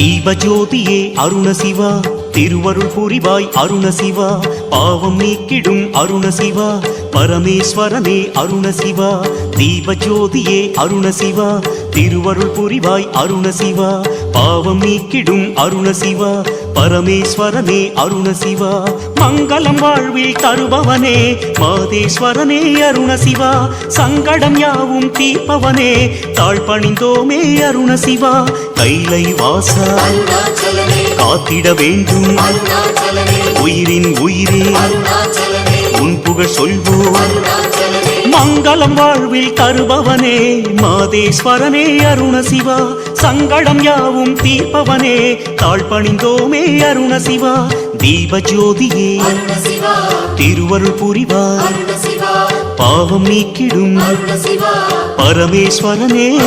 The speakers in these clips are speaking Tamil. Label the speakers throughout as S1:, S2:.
S1: தீபஜோதியே அருணசிவா. திருவருள் புரிவாய் அருணசிவா. பாவம் நீக்கிடும் அருணசிவா. பரமேஸ்வரனே அருணசிவா. தீபஜோதியே அருணசிவா. திருவருள் புரிவாய் அருணசிவா. பாவம் நீக்கிடும் அருணசிவா. பரமேஸ்வரனே அருணசிவா மங்களம் வாழ்வில் தருபவனே. மாதேஸ்வரனே அருணசிவா சங்கடம் யாவும் தீர்ப்பவனே. தாழ்பணிந்தோமே அருணசிவா கைலை வாசா காத்திட வேண்டும். உயிரின் உயிரே உன் புகழ் சொல்வோம். மங்களம் வாழ்வில் தருபவனே. மாதேஸ்வரனே அருண சிவா சங்கடம் யாவும் தீர்ப்பவனே. தாழ் பணிந்தோமே அருண சிவா தீபஜோதியே.
S2: அருண சிவா
S1: திருவருள்
S2: சிவா
S1: பாவம் நீக்கிடும். பரமேஸ்வரனே.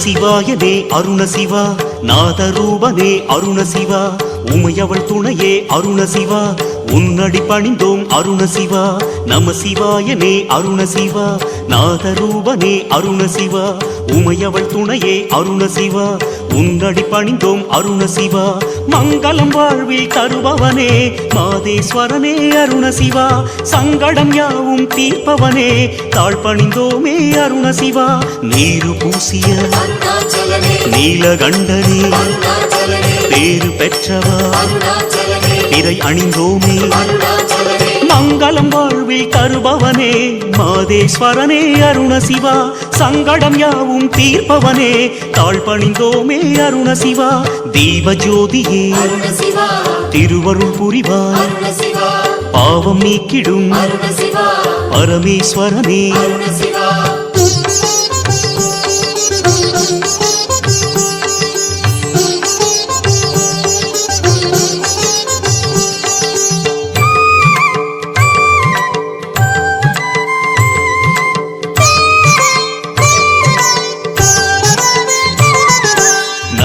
S1: சிவாயனே அருண சிவா நாதரூபனே அருண சிவா உமையவள் துணையே அருண சிவா உன்னடி பணிந்தோம் அருண சிவா நம சிவாயனே அருண சிவா நாதரூபனே அருண சிவா உமையவள் துணையே அருண சிவா உன்னடி பணிந்தோம் அருண சிவா. மங்களம் வாழ்வில் தருபவனே மாதேஸ்வரனே அருண சிவா. சங்கடம் யாவும் தீர்ப்பவனே தாழ் பணிந்தோமே அருண சிவா. நீரு பூசிய நீலகண்டனே பேரு பெற்றவா. பிறை அணிந்தோமே. மங்களம் வாழ்வில் தருபவனே மாதேஸ்வரனே அருண சிவா. சங்கடம் யாவும் தீர்ப்பவனே. தாழ் பணிந்தோமே அருண சிவா தீபஜோதியே.
S2: அருண சிவா
S1: திருவருள்
S2: சிவா
S1: பாவம் நீக்கிடும் பரமேஸ்வரனே.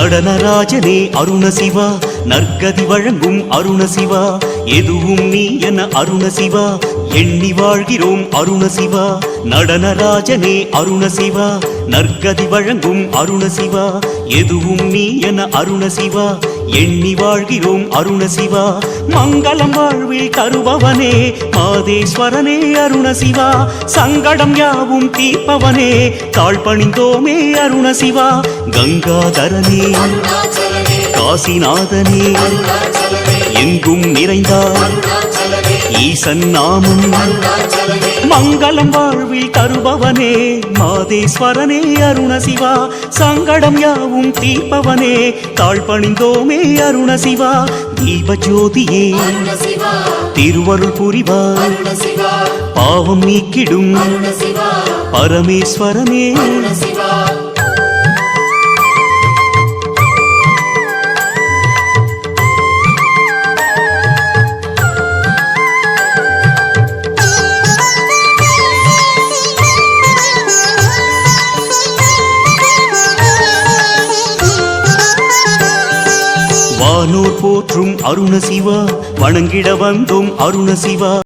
S1: நடனராஜனே அருண சிவா நற்கதி வழங்கும் அருண சிவா எதுவும் நீ என அருண சிவா எண்ணி வாழ்கிறோம் அருண சிவா நடனராஜனே அருண சிவா நற்கதி வழங்கும் அருண சிவா எதுவும் நீ என அருண சிவா எண்ணி வாழ்கிறோம் அருண சிவா. மங்களம் வாழ்வில் தருபவனே மாதேஸ்வரனே அருண சிவா. சங்கடம் யாவும் தீர்ப்பவனே தாழ்பணிந்தோமே அருண சிவா. கங்காதரனே காசிநாதனே எங்கும் நிறைந்தார் ஈசன் நாமம்
S2: அருணாச்சலனே
S1: மங்களம் வாழ்வில் தருபவனே மாதேஸ்வரனே அருண சிவா சங்கடம் யாவும் தீர்ப்பவனே தாழ் பணிந்தோமே அருண சிவா தீபஜோதியே
S2: அருண சிவா
S1: திருவருள்
S2: சிவா
S1: பாவம் நீக்கிடும். பரமேஸ்வரனே. வானோர் போற்றும் அருண சிவா வணங்கிட வந்தோம் அருண சிவா